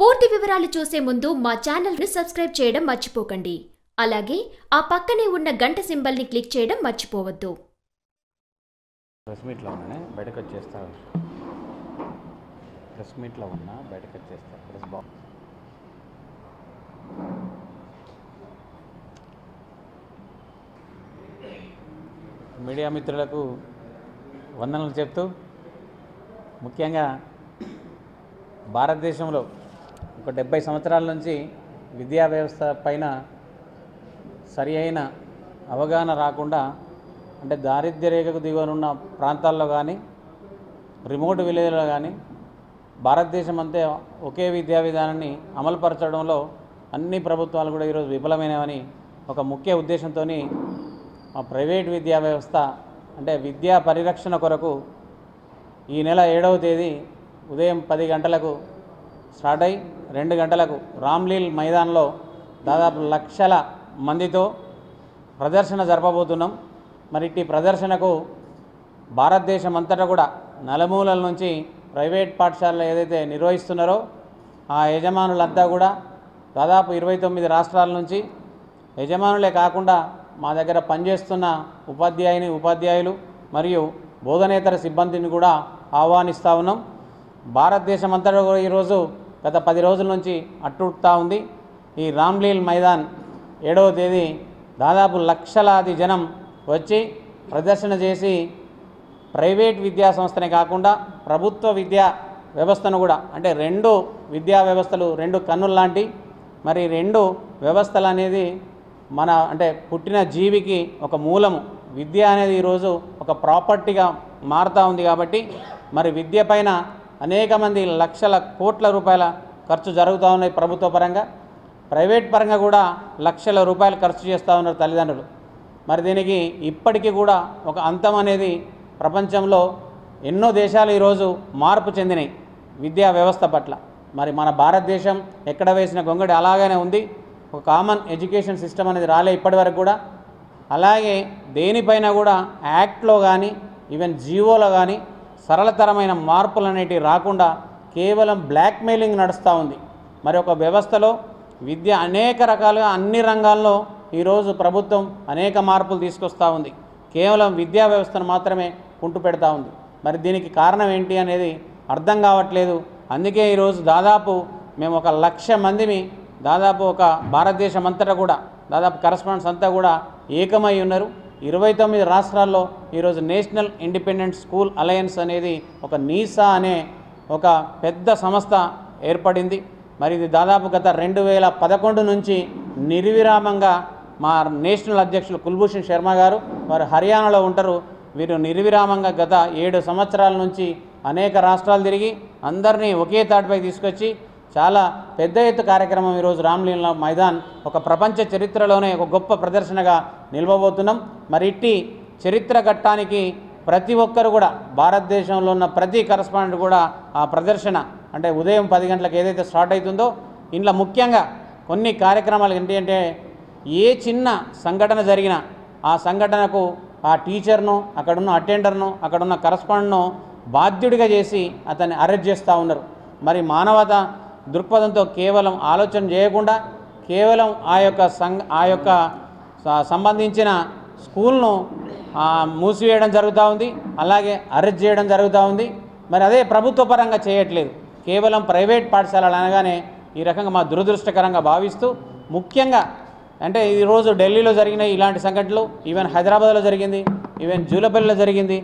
పూర్తి వివరాలు చూసే ముందు మా ఛానల్ని సబ్స్క్రైబ్ చేయడం మర్చిపోకండి. అలాగే ఆ పక్కనే ఉన్న గంట సింబల్ని క్లిక్ చేయడం మర్చిపోవద్దు. ప్రెస్ మీట్లో ఉన్నానే బయటకు వచ్చేస్తా. ప్రెస్ మీట్లో ఉన్నా బయటకు వచ్చేస్తా. Press box. మీడియా మిత్రులకు వందనలు చెప్తూ ముఖ్యంగా భారతదేశంలో ఒక డెబ్బై సంవత్సరాల నుంచి విద్యా వ్యవస్థ పైన సరి అయిన అవగాహన రాకుండా అంటే దారిద్ర్య రేఖకు దిగువనున్న ప్రాంతాల్లో కానీ రిమోట్ విలేజ్లో కానీ భారతదేశం అంతే ఒకే విద్యా విధానాన్ని అమలుపరచడంలో అన్ని ప్రభుత్వాలు కూడా ఈరోజు విఫలమైనవని ఒక ముఖ్య ఉద్దేశంతో ఆ ప్రైవేట్ విద్యా వ్యవస్థ అంటే విద్యా పరిరక్షణ కొరకు ఈ నెల ఏడవ తేదీ ఉదయం పది గంటలకు స్టార్ట్ అయి రెండు గంటలకు రామ్లీల్ మైదాన్లో దాదాపు లక్షల మందితో ప్రదర్శన జరపబోతున్నాం. మరి ఇట్టి ప్రదర్శనకు భారతదేశం అంతటా కూడా నలుమూలల నుంచి ప్రైవేట్ పాఠశాలలు ఏదైతే నిర్వహిస్తున్నారో ఆ యజమానులంతా కూడా దాదాపు ఇరవై తొమ్మిది రాష్ట్రాల నుంచి యజమానులే కాకుండా మా దగ్గర పనిచేస్తున్న ఉపాధ్యాయుని ఉపాధ్యాయులు మరియు బోధనేతర సిబ్బందిని కూడా ఆహ్వానిస్తూ ఉన్నాం. భారతదేశం అంతటా కూడా ఈరోజు గత పది రోజుల నుంచి అట్టుడుతూ ఉంది. ఈ రామ్లీల్ మైదాన్ ఏడవ తేదీ దాదాపు లక్షలాది జనం వచ్చి ప్రదర్శన చేసి ప్రైవేట్ విద్యా సంస్థనే కాకుండా ప్రభుత్వ విద్యా వ్యవస్థను కూడా అంటే రెండు విద్యా వ్యవస్థలు రెండు కన్నులు లాంటి మరి రెండు వ్యవస్థలు అనేది మన అంటే పుట్టిన జీవికి ఒక మూలము. విద్య అనేది ఈరోజు ఒక ప్రాపర్టీగా మారుతూ ఉంది కాబట్టి మరి విద్య పైన అనేక మంది లక్షల కోట్ల రూపాయల ఖర్చు జరుగుతూ ఉన్నాయి ప్రభుత్వ పరంగా. ప్రైవేట్ పరంగా కూడా లక్షల రూపాయలు ఖర్చు చేస్తూ ఉన్నారు తల్లిదండ్రులు. మరి దీనికి ఇప్పటికీ కూడా ఒక అంతం అనేది ప్రపంచంలో ఎన్నో దేశాలు ఈరోజు మార్పు చెందినాయి విద్యా వ్యవస్థ పట్ల. మరి మన భారతదేశం ఎక్కడ వేసిన గొంగడి అలాగనే ఉంది. ఒక కామన్ ఎడ్యుకేషన్ సిస్టమ్ అనేది రాలే ఇప్పటివరకు కూడా. అలాగే దేనిపైన కూడా యాక్ట్లో కానీ ఈవెన్ జీవోలో కానీ సరళతరమైన మార్పులు అనేటివి రాకుండా కేవలం బ్లాక్మెయిలింగ్ నడుస్తూ ఉంది. మరి ఒక వ్యవస్థలో విద్య అనేక రకాలుగా అన్ని రంగాల్లో ఈరోజు ప్రభుత్వం అనేక మార్పులు తీసుకొస్తూ ఉంది. కేవలం విద్యా వ్యవస్థను మాత్రమే కుంటు పెడతా ఉంది. మరి దీనికి కారణం ఏంటి అనేది అర్థం కావట్లేదు. అందుకే ఈరోజు దాదాపు మేము ఒక లక్ష మందిని దాదాపు ఒక భారతదేశం అంతటా కూడా దాదాపు కరస్పాండెన్స్ అంతా కూడా ఏకమై ఉన్నారు. ఇరవై తొమ్మిది రాష్ట్రాల్లో ఈరోజు నేషనల్ ఇండిపెండెంట్ స్కూల్ అలయన్స్ అనేది ఒక నీసా అనే ఒక పెద్ద సంస్థ ఏర్పడింది. మరి ఇది దాదాపు గత రెండు వేల పదకొండు నుంచి నిర్విరామంగా మా నేషనల్ అధ్యక్షులు కుల్భూషణ్ శర్మ గారు వారు హర్యానాలో ఉంటారు. వీరు నిర్విరామంగా గత ఏడు సంవత్సరాల నుంచి అనేక రాష్ట్రాలు తిరిగి అందరినీ ఒకే తాటిపై తీసుకొచ్చి చాలా పెద్ద ఎత్తు కార్యక్రమం ఈరోజు రామ్లీలా మైదాన్ ఒక ప్రపంచ చరిత్రలోనే ఒక గొప్ప ప్రదర్శనగా నిలవబోతున్నాం. మరి ఇట్టి చరిత్ర ఘట్టానికి ప్రతి ఒక్కరు కూడా భారతదేశంలో ఉన్న ప్రతి కరస్పాండెంట్ కూడా ఆ ప్రదర్శన అంటే ఉదయం పది గంటలకు ఏదైతే స్టార్ట్ అవుతుందో ఇంట్లో ముఖ్యంగా కొన్ని కార్యక్రమాలు ఏంటి అంటే ఏ చిన్న సంఘటన జరిగినా ఆ సంఘటనకు ఆ టీచర్ను అక్కడున్న అటెండర్ను అక్కడున్న కరస్పాండెంట్ను బాధ్యుడిగా చేసి అతన్ని అరెస్ట్ చేస్తూ ఉన్నారు. మరి మానవత దృక్పథంతో కేవలం ఆలోచన చేయకుండా కేవలం ఆ యొక్క సంఘ ఆ యొక్క సంబంధించిన స్కూల్ను మూసివేయడం జరుగుతూ ఉంది. అలాగే అరెస్ట్ చేయడం జరుగుతూ ఉంది. మరి అదే ప్రభుత్వ పరంగా చేయట్లేదు. కేవలం ప్రైవేట్ పాఠశాలలు అనగానే ఈ రకంగా మా దురదృష్టకరంగా భావిస్తూ ముఖ్యంగా అంటే ఈరోజు ఢిల్లీలో జరిగిన ఇలాంటి సంఘటనలు ఈవెన్ హైదరాబాద్లో జరిగింది ఈవెన్ జూలపల్లిలో జరిగింది.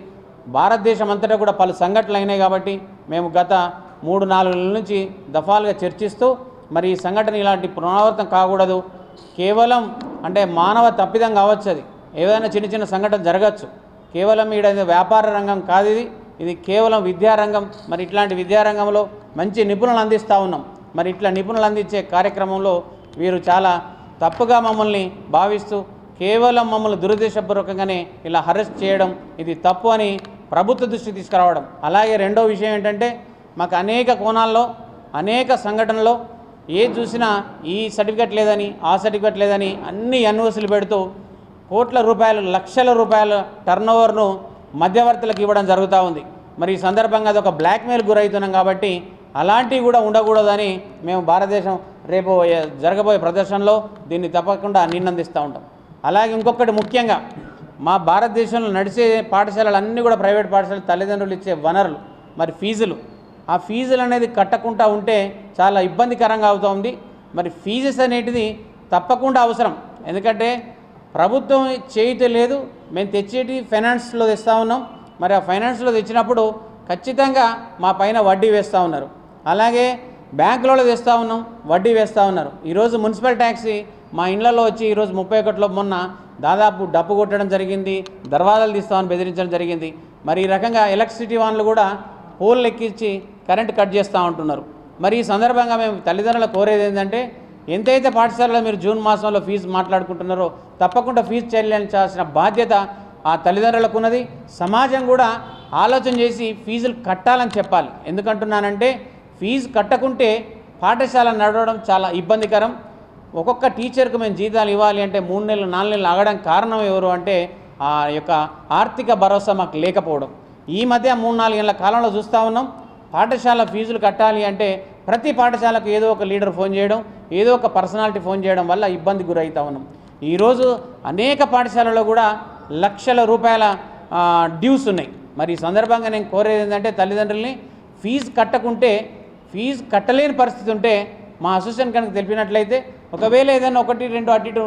భారతదేశం అంతటా కూడా పలు సంఘటనలు అయినాయి కాబట్టి మేము గత మూడు నాలుగు నెలల నుంచి దఫాలుగా చర్చిస్తూ మరి ఈ సంఘటన ఇలాంటి పునరావృతం కాకూడదు. కేవలం అంటే మానవ తప్పిదం కావచ్చు అది. ఏదైనా చిన్న చిన్న సంఘటన జరగచ్చు. కేవలం ఈడ వ్యాపార రంగం కాదు ఇది. ఇది కేవలం విద్యారంగం మరి ఇట్లాంటి విద్యారంగంలో మంచి నిపుణులు అందిస్తూ ఉన్నాం. మరి ఇట్లా నిపుణులు అందించే కార్యక్రమంలో వీరు చాలా తప్పుగా మమ్మల్ని భావిస్తూ కేవలం మమ్మల్ని దురుద్దేశపూర్వకంగానే ఇలా అరెస్ట్ చేయడం ఇది తప్పు అని ప్రభుత్వ దృష్టికి తీసుకురావడం. అలాగే రెండో విషయం ఏంటంటే మాకు అనేక కోణాల్లో అనేక సంఘటనలో ఏది చూసినా ఈ సర్టిఫికెట్ లేదని ఆ సర్టిఫికెట్ లేదని అన్ని ఎన్ఓసీలు పెడుతూ కోట్ల రూపాయలు లక్షల రూపాయల టర్నోవర్ను మధ్యవర్తులకు ఇవ్వడం జరుగుతూ ఉంది. మరి ఈ సందర్భంగా అది ఒక బ్లాక్మెయిల్ గురవుతున్నాం కాబట్టి అలాంటివి కూడా ఉండకూడదని మేము భారతదేశం రేపు జరగబోయే ప్రదర్శనలో దీన్ని తప్పకుండా నిన్నందిస్తూ ఉంటాం. అలాగే ఇంకొకటి ముఖ్యంగా మా భారతదేశంలో నడిచే పాఠశాలలు అన్నీ కూడా ప్రైవేట్ పాఠశాలలు తల్లిదండ్రులు ఇచ్చే వనరులు మరి ఫీజులు ఆ ఫీజులు అనేది కట్టకుండా ఉంటే చాలా ఇబ్బందికరంగా అవుతుంది. మరి ఫీజెస్ అనేటిది తప్పకుండా అవసరం. ఎందుకంటే ప్రభుత్వం చేయటం లేదు మేము తెచ్చేటి ఫైనాన్స్లో తెస్తూ ఉన్నాం. మరి ఆ ఫైనాన్స్లో తెచ్చినప్పుడు ఖచ్చితంగా మా పైన వడ్డీ వేస్తూ ఉన్నారు. అలాగే బ్యాంకులలో తెస్తూ ఉన్నాం వడ్డీ వేస్తూ ఉన్నారు. ఈరోజు మున్సిపల్ ట్యాక్సీ మా ఇళ్ళలో వచ్చి ఈరోజు ముప్పై ఒకటిలో మొన్న దాదాపు డప్పు కొట్టడం జరిగింది దర్వాజాలు తీస్తామని బెదిరించడం జరిగింది. మరి ఈ రకంగా ఎలక్ట్రిసిటీ వాళ్ళు కూడా పోల్ ఎక్కించి కరెంట్ కట్ చేస్తూ ఉంటున్నారు. మరి ఈ సందర్భంగా మేము తల్లిదండ్రులు కోరేది ఏంటంటే ఎంతైతే పాఠశాలలో మీరు జూన్ మాసంలో ఫీజు మాట్లాడుకుంటున్నారో తప్పకుండా ఫీజు చెల్లించాల్సిన బాధ్యత ఆ తల్లిదండ్రులకు ఉన్నది సమాజం కూడా ఆలోచన చేసి ఫీజులు కట్టాలని చెప్పాలి. ఎందుకంటున్నానంటే ఫీజు కట్టకుంటే పాఠశాల నడవడం చాలా ఇబ్బందికరం. ఒక్కొక్క టీచర్కు మేము జీతాలు ఇవ్వాలి అంటే మూడు నెలలు నాలుగు నెలలు ఆగడానికి కారణం ఎవరు అంటే ఆ యొక్క ఆర్థిక భరోసా మాకు లేకపోవడం. ఈ మధ్య మూడు నాలుగేళ్ళ కాలంలో చూస్తూ ఉన్నాం. పాఠశాల ఫీజులు కట్టాలి అంటే ప్రతి పాఠశాలకు ఏదో ఒక లీడర్ ఫోన్ చేయడం ఏదో ఒక పర్సనాలిటీ ఫోన్ చేయడం వల్ల ఇబ్బంది గురవుతా ఉన్నాం ఈరోజు అనేక పాఠశాలలో కూడా లక్షల రూపాయల డ్యూస్ ఉన్నాయి. మరి ఈ సందర్భంగా నేను కోరేది ఏంటంటే తల్లిదండ్రుల్ని ఫీజు కట్టకుంటే ఫీజు కట్టలేని పరిస్థితి ఉంటే మా అసోసియేషన్ కనుక తెలిపినట్లయితే ఒకవేళ ఏదైనా ఒకటి రెండు అటు ఇటు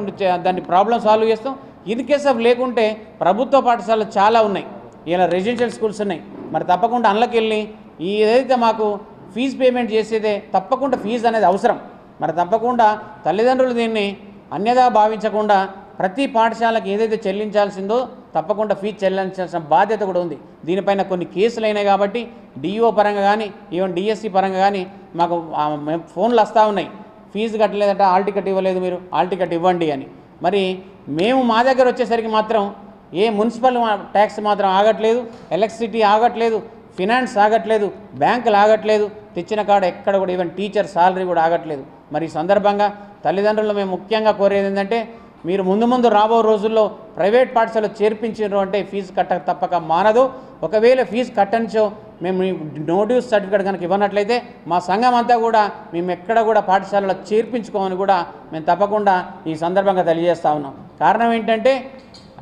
దాన్ని ప్రాబ్లం సాల్వ్ చేస్తాం. ఇన్ కేస్ ఆఫ్ లేకుంటే ప్రభుత్వ పాఠశాలలు చాలా ఉన్నాయి. ఇలా రెసిడెన్షియల్ స్కూల్స్ ఉన్నాయి. మరి తప్పకుండా అందులోకి వెళ్ళి ఈ ఏదైతే మాకు ఫీజు పేమెంట్ చేసేదే తప్పకుండా ఫీజు అనేది అవసరం. మరి తప్పకుండా తల్లిదండ్రులు దీన్ని అన్యదా భావించకుండా ప్రతి పాఠశాలకు ఏదైతే చెల్లించాల్సిందో తప్పకుండా ఫీజు చెల్లించాల్సిన బాధ్యత కూడా ఉంది. దీనిపైన కొన్ని కేసులు అయినాయి కాబట్టి డిఈఓ పరంగా కానీ ఈవెన్ డిఎస్సి పరంగా కానీ మాకు ఫోన్లు వస్తూ ఉన్నాయి. ఫీజు కట్టలేదట ఆల్ టికెట్ ఇవ్వలేదు మీరు ఆల్ టికెట్ ఇవ్వండి అని. మరి మేము మా దగ్గర వచ్చేసరికి మాత్రం ఏ మున్సిపల్ ట్యాక్స్ మాత్రం ఆగట్లేదు ఎలక్ట్రిసిటీ ఆగట్లేదు ఫినాన్స్ ఆగట్లేదు బ్యాంకులు ఆగట్లేదు తెచ్చిన కాడ ఎక్కడ కూడా ఈవెన్ టీచర్ సాలరీ కూడా ఆగట్లేదు. మరి ఈ సందర్భంగా తల్లిదండ్రులు మేము ముఖ్యంగా కోరేది ఏంటంటే మీరు ముందు ముందు రాబో రోజుల్లో ప్రైవేట్ పాఠశాలలో చేర్పించారు అంటే ఫీజు కట్టక తప్పక మానదు. ఒకవేళ ఫీజు కట్టనిచో మేము నోటీస్ నో డ్యూస్ సర్టిఫికేట్ కనుక ఇవ్వనట్లయితే మా సంఘం అంతా కూడా మేము ఎక్కడ కూడా పాఠశాలలో చేర్పించుకోమని కూడా మేము తప్పకుండా ఈ సందర్భంగా తెలియజేస్తా ఉన్నాం. కారణం ఏంటంటే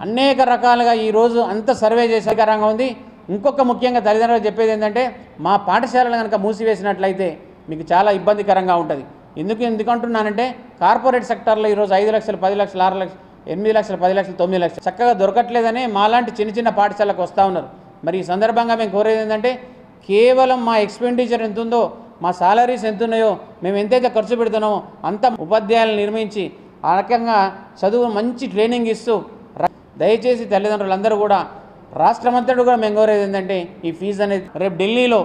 అనేక రకాలుగా ఈరోజు అంత సర్వే చేసే రంగం ఉంది. ఇంకొక ముఖ్యంగా తల్లిదండ్రులు చెప్పేది ఏంటంటే మా పాఠశాలను కనుక మూసివేసినట్లయితే మీకు చాలా ఇబ్బందికరంగా ఉంటుంది. ఎందుకు ఎందుకంటున్నానంటే కార్పొరేట్ సెక్టార్లో ఈరోజు ఐదు లక్షలు పది లక్షలు ఆరు లక్షలు ఎనిమిది లక్షలు పది లక్షలు తొమ్మిది లక్షలు చక్కగా దొరకట్లేదని మాలాంటి చిన్న చిన్న పాఠశాలకు వస్తూ ఉన్నారు. మరి ఈ సందర్భంగా మేము కోరేది ఏంటంటే కేవలం మా ఎక్స్పెండిచర్ ఎంత ఉందో మా సాలరీస్ ఎంత ఉన్నాయో మేము ఎంతైతే ఖర్చు పెడుతున్నామో అంత ఉపాధ్యాయులను నిర్మించి ఆ రకంగా చదువు మంచి ట్రైనింగ్ ఇస్తూ దయచేసి తల్లిదండ్రులందరూ కూడా రాష్ట్రమంతటి కూడా మేము కోరేది ఏంటంటే ఈ ఫీజు అనేది రేపు ఢిల్లీలో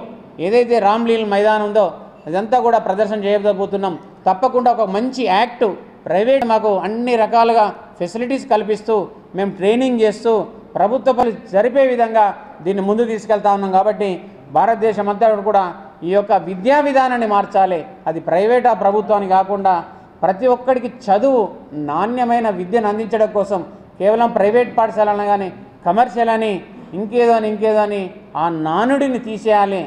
ఏదైతే రామ్లీల్ మైదానం ఉందో అదంతా కూడా ప్రదర్శన చేయబోతున్నాం. తప్పకుండా ఒక మంచి యాక్ట్ ప్రైవేట్ మాకు అన్ని రకాలుగా ఫెసిలిటీస్ కల్పిస్తూ మేము ట్రైనింగ్ చేస్తూ ప్రభుత్వ పనులు జరిపే విధంగా దీన్ని ముందుకు తీసుకెళ్తా ఉన్నాం కాబట్టి భారతదేశం అంతా కూడా ఈ యొక్క విద్యా విధానాన్ని మార్చాలి. అది ప్రైవేటా ప్రభుత్వాన్ని కాకుండా ప్రతి ఒక్కడికి చదువు నాణ్యమైన విద్యను అందించడం కోసం కేవలం ప్రైవేట్ పాఠశాలను కానీ కమర్షియల్ అని ఇంకేదో అని ఇంకేదో అని ఆ నానుడిని తీసేయాలి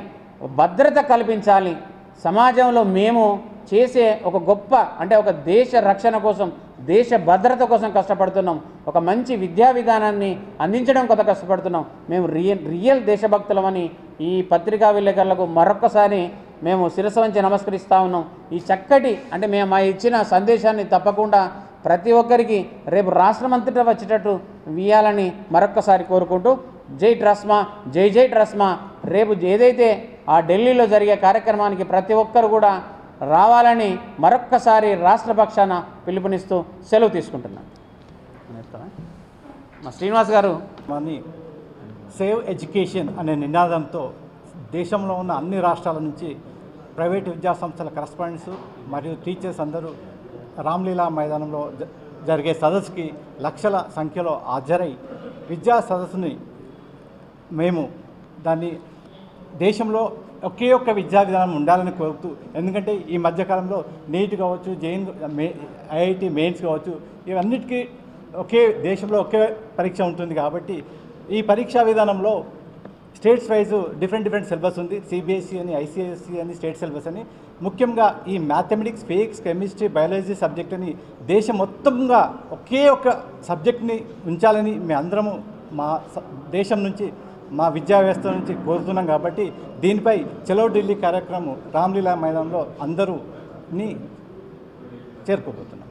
భద్రత కల్పించాలి. సమాజంలో మేము చేసే ఒక గొప్ప అంటే ఒక దేశ రక్షణ కోసం దేశ భద్రత కోసం కష్టపడుతున్నాం. ఒక మంచి విద్యా విధానాన్ని అందించడం కొత్త కష్టపడుతున్నాం. మేము రియల్ రియల్ దేశభక్తులమని ఈ పత్రికా విలేకరులకు మరొక్కసారి మేము శిరస్సు వంచి నమస్కరిస్తూ ఉన్నాం. ఈ చక్కటి అంటే మేము మా ఇచ్చిన సందేశాన్ని తప్పకుండా ప్రతి ఒక్కరికి రేపు రాష్ట్రం అంతటా వచ్చేటట్టు వీయాలని మరొక్కసారి కోరుకుంటూ జై ట్రస్మా జై జై ట్రస్మా. రేపు ఏదైతే ఆ ఢిల్లీలో జరిగే కార్యక్రమానికి ప్రతి ఒక్కరు కూడా రావాలని మరొక్కసారి రాష్ట్ర పక్షాన పిలుపునిస్తూ సెలవు తీసుకుంటున్నాను. మా శ్రీనివాస్ గారు మనీ సేవ్ ఎడ్యుకేషన్ అనే నినాదంతో దేశంలో ఉన్న అన్ని రాష్ట్రాల నుంచి ప్రైవేట్ విద్యా సంస్థల కరస్పాండెంట్స్ మరియు టీచర్స్ అందరూ రామ్లీలా మైదానంలో జ- జరిగే సదస్సుకి లక్షల సంఖ్యలో హాజరై విద్యా సదస్సుని మేము దాన్ని దేశంలో ఒకే ఒక్క విద్యా విధానం ఉండాలని కోరుతూ ఎందుకంటే ఈ మధ్యకాలంలో నీట్ కావచ్చు జైన్ మే ఐఐటి మెయిన్స్ కావచ్చు ఇవన్నిటికీ ఒకే దేశంలో ఒకే పరీక్ష ఉంటుంది కాబట్టి ఈ పరీక్షా విధానంలో states wise different different syllabus ఉంది. సిబిఎస్ఈ అని ఐసిఎస్సి అని స్టేట్ సిలబస్ అని ముఖ్యంగా ఈ మ్యాథమెటిక్స్ ఫిజిక్స్ కెమిస్ట్రీ బయాలజీ సబ్జెక్టుని దేశం మొత్తంగా ఒకే ఒక సబ్జెక్ట్ని ఉంచాలని మీ అందరము మా దేశం నుంచి మా విద్యా వ్యవస్థ నుంచి కోరుతున్నాం కాబట్టి దీనిపై చలో ఢిల్లీ కార్యక్రమం రామ్లీలా మైదానంలో అందరూని చేరుకోబోతున్నాం.